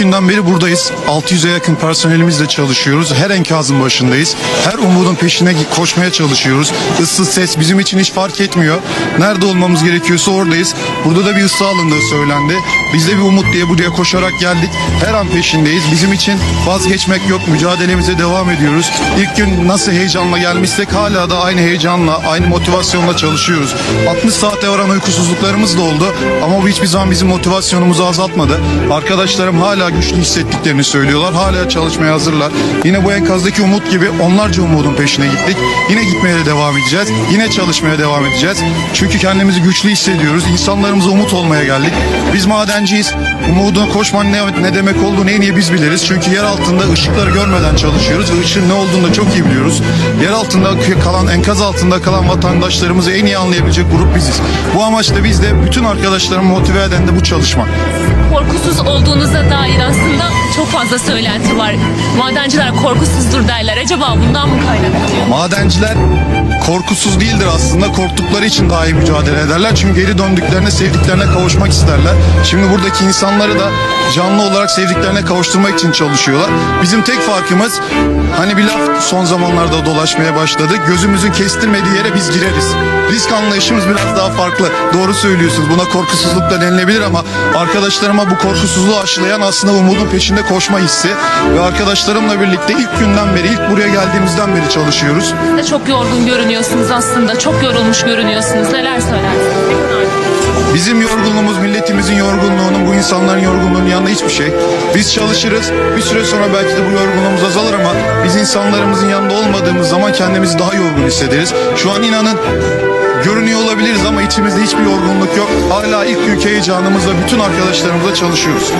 günden beri buradayız. 600'e yakın personelimizle çalışıyoruz. Her enkazın başındayız. Her umudun peşine koşmaya çalışıyoruz. Issız ses bizim için hiç fark etmiyor. Nerede olmamız gerekiyorsa oradayız. Burada da bir ısı alındığı söylendi. Biz de bir umut diye buraya koşarak geldik. Her an peşindeyiz. Bizim için vazgeçmek yok. Mücadelemize devam ediyoruz. İlk gün nasıl heyecanla gelmişsek hala da aynı heyecanla, aynı motivasyonla çalışıyoruz. 60 saate varan uykusuzluklarımız da oldu. Ama bu hiçbir zaman bizim motivasyonumuzu azaltmadı. Arkadaşlarım hala güçlü hissettiklerini söylüyorlar. Hala çalışmaya hazırlar. Yine bu enkazdaki umut gibi onlarca umudun peşine gittik. Yine gitmeye de devam edeceğiz. Yine çalışmaya devam edeceğiz. Çünkü kendimizi güçlü hissediyoruz. İnsanlarımıza umut olmaya geldik. Biz madenciyiz. Umudun koşman ne, ne demek olduğunu en iyi biz biliriz. Çünkü yer altında ışıkları görmeden çalışıyoruz ve ışığın ne olduğunu da çok iyi biliyoruz. Yer altında kalan, enkaz altında kalan vatandaşlarımızı en iyi anlayabilecek grup biziz. Bu amaçla biz de bütün arkadaşlarımı motive eden de bu çalışma. Korkusuz olduğunuza dair aslında çok fazla söylenti var. Madenciler korkusuzdur derler. Acaba bundan mı kaynaklanıyor? Madenciler korkusuz değildir aslında. Korktukları için daha iyi mücadele ederler. Çünkü geri döndüklerinde sevdiklerine kavuşmak isterler. Şimdi buradaki insanları da canlı olarak sevdiklerine kavuşturmak için çalışıyorlar. Bizim tek farkımız hani bir laf son zamanlarda dolaşmaya başladı. Gözümüzün kestirmediği yere biz gireriz. Risk anlayışımız biraz daha farklı. Doğru söylüyorsunuz. Buna korkusuzluk da denilebilir ama arkadaşlarıma bu korkusuzluğu aşılayan aslında umudun peşinde koşma hissi. Ve arkadaşlarımla birlikte ilk günden beri, ilk buraya geldiğimizden beri çalışıyoruz. Çok yorgun görünüyorsunuz aslında. Çok yorulmuş görünüyorsunuz. Neler söylersiniz? Bizim yorgunluğumuz milletimizin yorgunluğunun bu insanların yorgunluğunun yanında hiçbir şey. Biz çalışırız. Bir süre sonra belki de bu yorgunluğumuz azalır ama biz insanlarımızın yanında olmadığımız zaman kendimizi daha yorgun hissederiz. Şu an inanın görünüyor olabiliriz ama içimizde hiçbir yorgunluk yok. Hala ilk günkü heyecanımızla bütün arkadaşlarımızla çalışıyoruz.